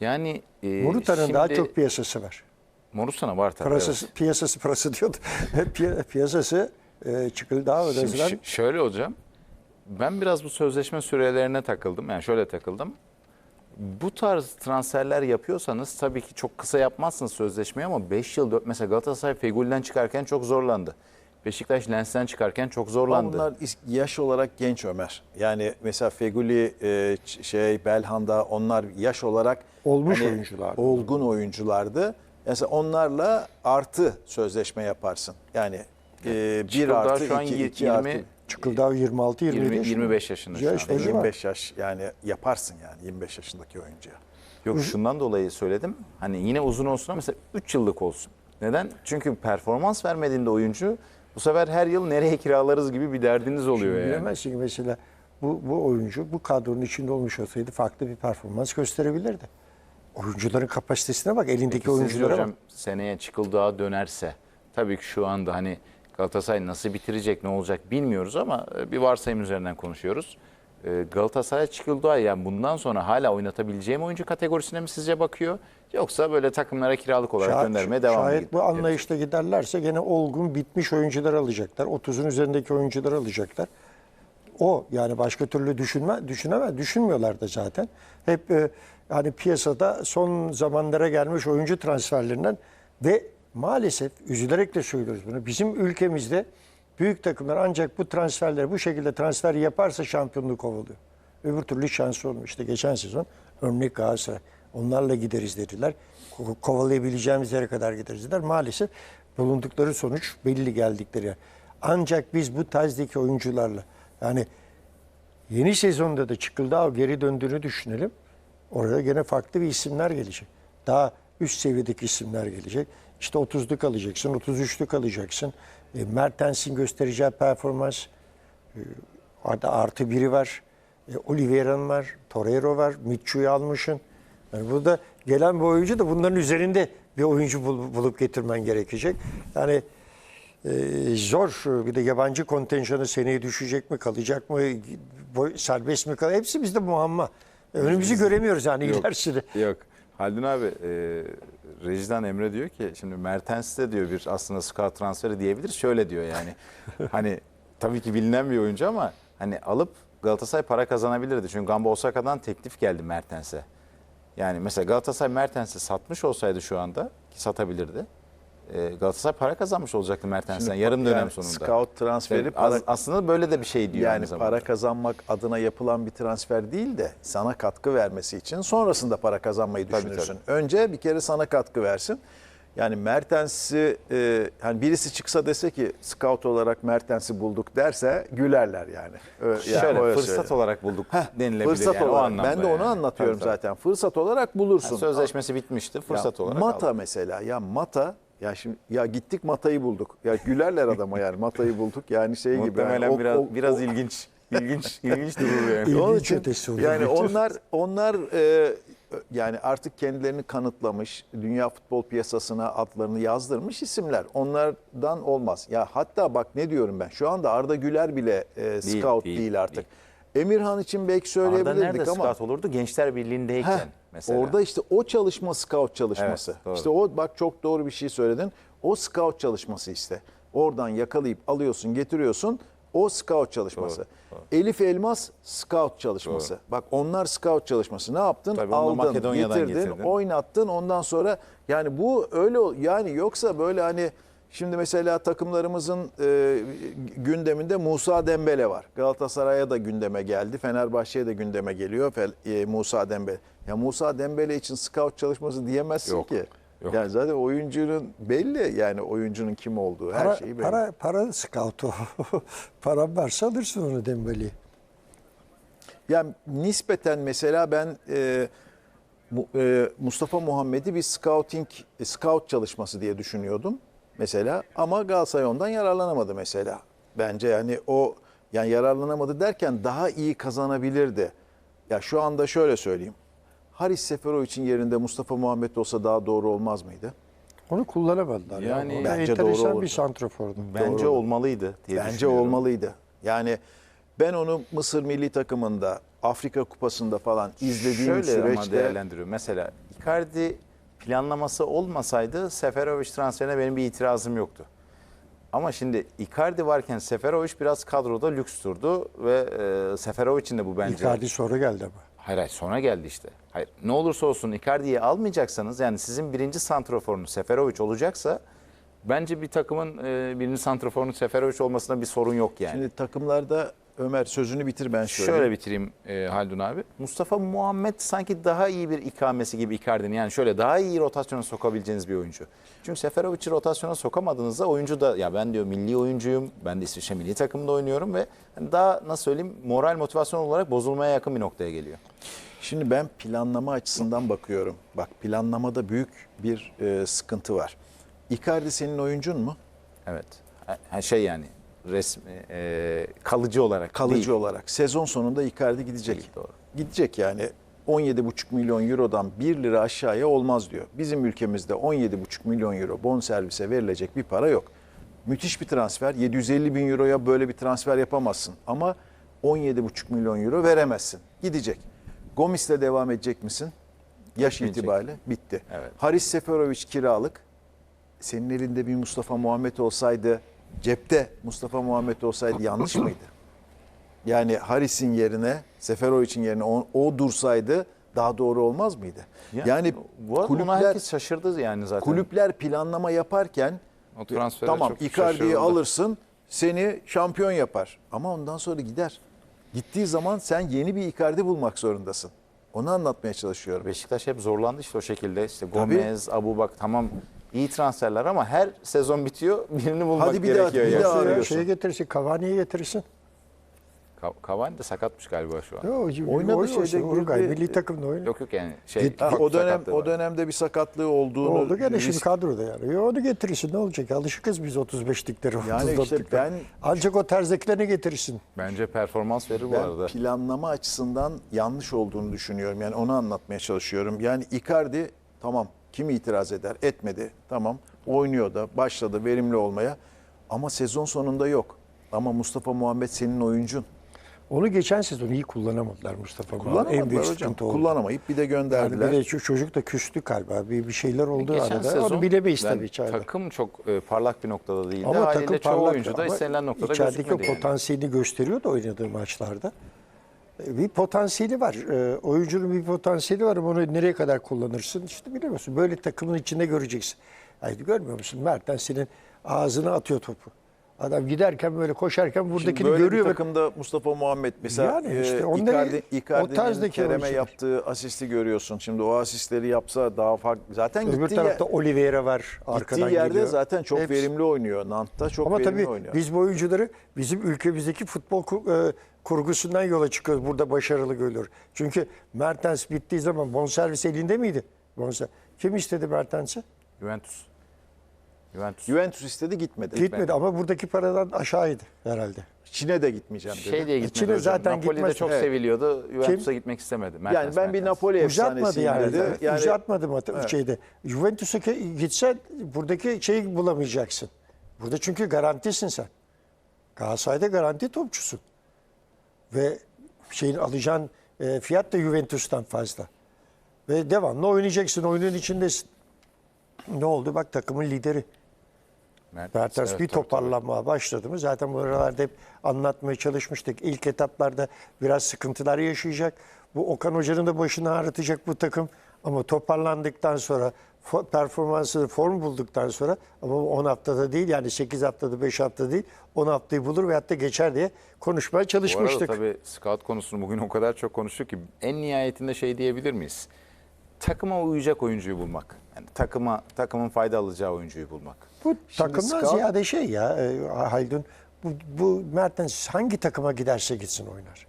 Yani e, Morutan'ın daha şimdi- çok piyasası var. Morutan'a var tabii. Piyasası, piyasası parası diyordu. Piya- piyasası e, çıkıldı evet. Şimdi şöyle hocam. Ben biraz bu sözleşme sürelerine takıldım. Yani şöyle takıldım. Bu tarz transferler yapıyorsanız tabii ki çok kısa yapmazsınız sözleşmeyi ama 5 yıl 4 mesela Galatasaray Fegül'den çıkarken çok zorlandı. Beşiktaş Lens'ten çıkarken çok Ama zorlandı. bunlar is- yaş olarak genç Ömer. Yani mesela Feguli, e, şey Belhanda onlar yaş olarak Olmuş oyunculardı. Olgun oyunculardı. Mesela onlarla artı sözleşme yaparsın. Yani e, 1 Çıkıldağ artı şu an 2, y- 2 20 artı Çıkıldağ 26 27 20 yaşında. 25 yaşında şu Yaş an. başı var. 25 yaş yani yaparsın yani 25 yaşındaki oyuncuya. Yok şundan dolayı söyledim. Hani yine uzun olsun ama mesela 3 yıllık olsun. Neden? Çünkü performans vermediğinde oyuncu bu sefer her yıl nereye kiralarız gibi bir derdiniz oluyor Şimdi yani. Bilemezsin ki mesela bu, bu oyuncu bu kadronun içinde olmuş olsaydı farklı bir performans gösterebilirdi. Oyuncuların kapasitesine bak, elindeki Peki oyunculara hocam bak. seneye Çıkıldağ'a dönerse tabii ki şu anda hani Galatasaray nasıl bitirecek ne olacak bilmiyoruz ama e, bir varsayım üzerinden konuşuyoruz. E, Galatasaray Çıkıldağ'a yani bundan sonra hala oynatabileceğim oyuncu kategorisine mi sizce bakıyor? Yoksa böyle takımlara kiralık olarak Şayet- göndermeye devam mı Şayet bu anlayışla giderlerse gene olgun bitmiş oyuncular alacaklar. 30'un üzerindeki oyuncular alacaklar. O yani başka türlü düşünme düşünemez. Düşünmüyorlar da zaten. Hep e, hani piyasada son zamanlara gelmiş oyuncu transferlerinden ve maalesef üzülerek de söylüyoruz bunu. Bizim ülkemizde büyük takımlar ancak bu transferleri bu şekilde transfer yaparsa şampiyonluğu kovalıyor. Öbür türlü şansı olmuş. İşte geçen sezon örnek Galatasaray. Onlarla gideriz dediler. Ko- Kovalayabileceğimiz yere kadar gideriz dediler. Maalesef bulundukları sonuç belli geldikleri yer. Ancak biz bu tarzdaki oyuncularla yani yeni sezonda da Çıkıldağ geri döndüğünü düşünelim. Orada gene farklı bir isimler gelecek. Daha üst seviyedeki isimler gelecek. İşte 30'luk alacaksın, 33'lük alacaksın. E, Mertens'in göstereceği performans Orada artı biri var. E, Oliveira'nın var. Torreira var. Mitchell'u almışsın. Yani burada gelen bir oyuncu da bunların üzerinde bir oyuncu bul- bulup getirmen gerekecek. Yani e, zor. Bir de yabancı kontenjanı seneye düşecek mi, kalacak mı, serbest mi kalacak? Hepsi bizde muamma. Önümüzü göremiyoruz yani ilerisini. Yok. Haldun abi e, rejiden Emre diyor ki şimdi Mertens de diyor bir aslında scout transferi diyebilir. Şöyle diyor yani. hani tabii ki bilinen bir oyuncu ama hani alıp Galatasaray para kazanabilirdi. Çünkü Gamba Osaka'dan teklif geldi Mertens'e. Yani mesela Galatasaray Mertens'i satmış olsaydı şu anda ki satabilirdi. E, Galatasaray para kazanmış olacaktı Mertens'ten yarım dönem Yani sonunda. Scout transferi Yani para- aslında böyle de bir şey diyor Yani para kazanmak adına yapılan bir transfer değil de sana katkı vermesi için sonrasında para kazanmayı Tabii, düşünürsün. Önce bir kere sana katkı versin. Yani Mertens'i e, hani birisi çıksa dese ki scout olarak Mertens'i bulduk derse gülerler yani. Ö- yani Şöyle öyle fırsat söyleyeyim. olarak bulduk denilebilir. Fırsat yani o olarak. anlamda Ben de onu yani. anlatıyorum Tabii, tabii. zaten. Fırsat olarak bulursun. Yani sözleşmesi bitmişti. Fırsat Ya olarak Mata aldı. mesela ya Mata ya şimdi ya gittik Mata'yı bulduk. Ya gülerler adama yani Mata'yı bulduk yani şey gibi. Muhtemelen yani o- biraz o- biraz o- ilginç. İlginç, ilginç durur yani. İlginç Onun için ötesi olur. yani onlar onlar e, yani artık kendilerini kanıtlamış, dünya futbol piyasasına adlarını yazdırmış isimler. Onlardan olmaz. Ya hatta bak ne diyorum ben. Şu anda Arda Güler bile e, scout değil, değil, artık. Emirhan için belki Arda söyleyebilirdik nerede ama scout olurdu? Gençler Birliği'ndeyken Heh, mesela. Orada işte o çalışma scout çalışması. Evet, doğru. işte o bak çok doğru bir şey söyledin. O scout çalışması işte. Oradan yakalayıp alıyorsun, getiriyorsun. O scout çalışması. Elif Elmas scout çalışması. Bak onlar scout çalışması. Ne yaptın? Tabii Aldın, getirdin, getirdin. oynattın. Ondan sonra yani bu öyle yani yoksa böyle hani Şimdi mesela takımlarımızın e, gündeminde Musa Dembele var. Galatasaray'a da gündeme geldi. Fenerbahçe'ye de gündeme geliyor Fel- e, Musa Dembele. Ya Musa Dembele için scout çalışması diyemezsin Yok, ki. yok. Yani zaten oyuncunun belli yani oyuncunun kim olduğu her Para, şeyi belli. para, para scoutu. Paran varsa alırsın onu Dembele'yi. Yani nispeten mesela ben e, e, Mustafa Muhammed'i bir scouting e, scout çalışması diye düşünüyordum mesela ama Galatasaray ondan yararlanamadı mesela. Bence yani o yani yararlanamadı derken daha iyi kazanabilirdi. Ya şu anda şöyle söyleyeyim. Haris Seferovic'in yerinde Mustafa Muhammed olsa daha doğru olmaz mıydı? Onu kullanamadılar. Yani Yani, bence doğru olurdu. bir santrafordu. Bence Doğru. olmalıydı diye Bence olmalıydı. Yani ben onu Mısır milli takımında, Afrika kupasında falan izlediğim Şöyle ama süreçte değerlendiriyorum. Mesela Icardi planlaması olmasaydı Seferovic transferine benim bir itirazım yoktu. Ama şimdi Icardi varken Seferovic biraz kadroda lüks durdu ve e, Seferovic'in de bu bence. Icardi sonra geldi ama. Hayır hayır sonra geldi işte. Hayır ne olursa olsun Icardi'yi almayacaksanız yani sizin birinci santroforunuz Seferovic olacaksa bence bir takımın e, birinci santroforunun Seferovic olmasında bir sorun yok yani. Şimdi takımlarda Ömer sözünü bitir ben söyleyeyim. Şöyle bitireyim e, Haldun abi. Mustafa Muhammed sanki daha iyi bir ikamesi gibi Icardi'nin. Yani şöyle daha iyi rotasyona sokabileceğiniz bir oyuncu. Çünkü Seferovic'i rotasyona sokamadığınızda oyuncu da ya ben diyor milli oyuncuyum. Ben de İsviçre milli takımda oynuyorum ve hani daha nasıl söyleyeyim moral motivasyon olarak bozulmaya yakın bir noktaya geliyor. Şimdi ben planlama açısından bakıyorum. Bak planlamada büyük bir e, sıkıntı var. Icardi senin oyuncun mu? Evet. Ha, şey yani resmi e, kalıcı olarak Kalıcı değil. olarak. Sezon sonunda Icardi gidecek. Değil, doğru. Gidecek yani 17,5 milyon eurodan 1 lira aşağıya olmaz diyor. Bizim ülkemizde 17,5 milyon euro bonservise verilecek bir para yok. Müthiş bir transfer. 750 bin euroya böyle bir transfer yapamazsın. Ama 17,5 milyon euro veremezsin. Gidecek. Gomis'le devam edecek misin? Yaş Gitmeyecek. itibariyle bitti. Evet. Haris Seferovic kiralık. Senin elinde bir Mustafa Muhammed olsaydı, cepte Mustafa Muhammed olsaydı yanlış mıydı? Yani Haris'in yerine, Seferovic'in yerine o, o dursaydı daha doğru olmaz mıydı? Yani, bu arada buna kulüpler herkes şaşırdı yani zaten. kulüpler planlama yaparken O tamam çok Icardi'yi şaşırıldı. alırsın, seni şampiyon yapar. Ama ondan sonra gider. Gittiği zaman sen yeni bir Icardi bulmak zorundasın. Onu anlatmaya çalışıyorum. Beşiktaş hep zorlandı işte o şekilde. İşte Tabii. Gomez, Abu Bak tamam iyi transferler ama her sezon bitiyor birini bulmak Hadi bir daha- gerekiyor. bir yani. daha Şeyi arıyorsun. getirsin, Cavani'yi getirsin. Ka- Cavani de sakatmış galiba şu an. Yo, Oynadı oynadı şeyde, Uruguay milli takımda oynadı. Yok yok yani şey Git- Ha, o dönem o dönemde bir sakatlığı olduğunu Oldu gene şimdi risk- kadroda yani. Yo, onu getirirsin ne olacak? Alışıkız biz 35'liklere, Yani işte 34'liklere. ben- Ancak o terzekilerini getirsin. Bence performans verir bu Ben arada. planlama açısından yanlış olduğunu düşünüyorum. Yani onu anlatmaya çalışıyorum. Yani Icardi tamam kim itiraz eder? Etmedi. Tamam oynuyor da başladı verimli olmaya. Ama sezon sonunda yok. Ama Mustafa Muhammed senin oyuncun. Onu geçen sezon iyi kullanamadılar Mustafa Muhammed. En Kullanamadılar büyük hocam. sıkıntı oldu. Kullanamayıp bir de Yani gönderdiler. bir de şu çocuk da küstü galiba. Bir, bir şeyler oldu Geçen arada. sezon Onu bilemeyiz ben tabii içeride. takım çok e, parlak bir noktada değildi. Ama Haliyle takım çoğu parlak oyuncu da ama istenilen noktada içerideki gözükmedi yani. potansiyelini gösteriyor da oynadığı maçlarda. E, Bir potansiyeli var. E, oyuncunun bir potansiyeli var ama onu nereye kadar kullanırsın işte bilemiyorsun. Böyle takımın içinde göreceksin. Haydi görmüyor musun? Mertens senin ağzına atıyor topu. Adam giderken böyle koşarken Şimdi buradakini böyle görüyor. ve- takımda Mustafa Muhammed mesela Yani işte e, Icardi, Icardi'nin Kerem'e oyuncular. yaptığı asisti görüyorsun. Şimdi o asistleri yapsa daha farklı. Zaten Öbür gittiği, tarafta yer, Oliveira var arkadan gittiği yerde geliyor. zaten çok Hepsi. verimli oynuyor. Nant'ta çok Ama verimli tabii oynuyor. biz bu oyuncuları bizim ülkemizdeki futbol e, kurgusundan yola çıkıyoruz. Burada başarılı görüyor. Çünkü Mertens bittiği zaman bonservis elinde miydi? Bonser. Kim istedi Mertens'i? Juventus. Juventus. Juventus istedi gitmedi. Gitmedi ama buradaki paradan aşağıydı herhalde. Çin'e de gitmeyeceğim dedi. Şey diye gitmedi Çin'e hocam. zaten Napoli'de gitmez. çok Evet. seviliyordu. Juventus'a gitmek istemedi. yani Mertens, ben bir Mertens. Napoli Uzatmadı efsanesiyim yani. dedi. Yani Uzatmadı mı şeyde. Juventus'a gitsen buradaki şeyi bulamayacaksın. Burada çünkü garantisin sen. Galatasaray'da garanti topçusun. Ve şeyin alacağın e, fiyat da Juventus'tan fazla. Ve devamlı oynayacaksın. Oyunun içindesin. Ne oldu? Bak takımın lideri. Mertens evet, bir toparlanmaya başladı mı? Zaten bu aralarda hep anlatmaya çalışmıştık. İlk etaplarda biraz sıkıntılar yaşayacak. Bu Okan Hoca'nın da başını ağrıtacak bu takım. Ama toparlandıktan sonra fo- performansı form bulduktan sonra ama bu 10 haftada değil yani 8 haftada 5 hafta değil 10 haftayı bulur veyahut da geçer diye konuşmaya Bu arada çalışmıştık. tabii scout konusunu bugün o kadar çok konuştuk ki en nihayetinde şey diyebilir miyiz? Takıma uyacak oyuncuyu bulmak. Yani takıma takımın fayda alacağı oyuncuyu bulmak. Bu takımdan scout- ziyade şey ya e, Haldun bu, bu Mertens hangi takıma giderse gitsin oynar.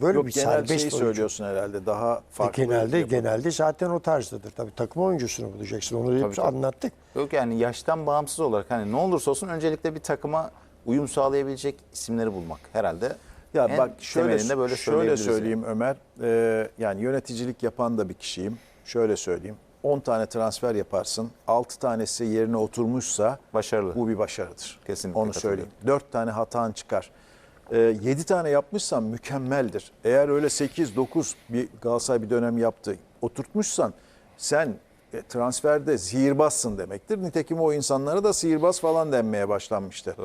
Böyle yok bir genel serbest şeyi oyuncu. söylüyorsun herhalde. Daha farklı. genelde yapı. genelde zaten o tarzdadır. Tabii takım oyuncusunu bulacaksın. Onu hep Tabii, tabii. anlattık. Yok yani yaştan bağımsız olarak hani ne olursa olsun öncelikle bir takıma uyum sağlayabilecek isimleri bulmak herhalde. Ya en bak şöyle böyle şöyle söyleyeyim Ömer. Ee, yani yöneticilik yapan da bir kişiyim. Şöyle söyleyeyim. 10 tane transfer yaparsın. 6 tanesi yerine oturmuşsa Başarılı. bu bir başarıdır. Kesinlikle Onu söyleyeyim. 4 tane hatan çıkar. Ee, 7 tane yapmışsan mükemmeldir. Eğer öyle 8 9 bir Galatasaray bir dönem yaptı. Oturtmuşsan sen e, transferde sihirbazsın demektir. Nitekim o insanlara da sihirbaz falan denmeye başlanmıştı.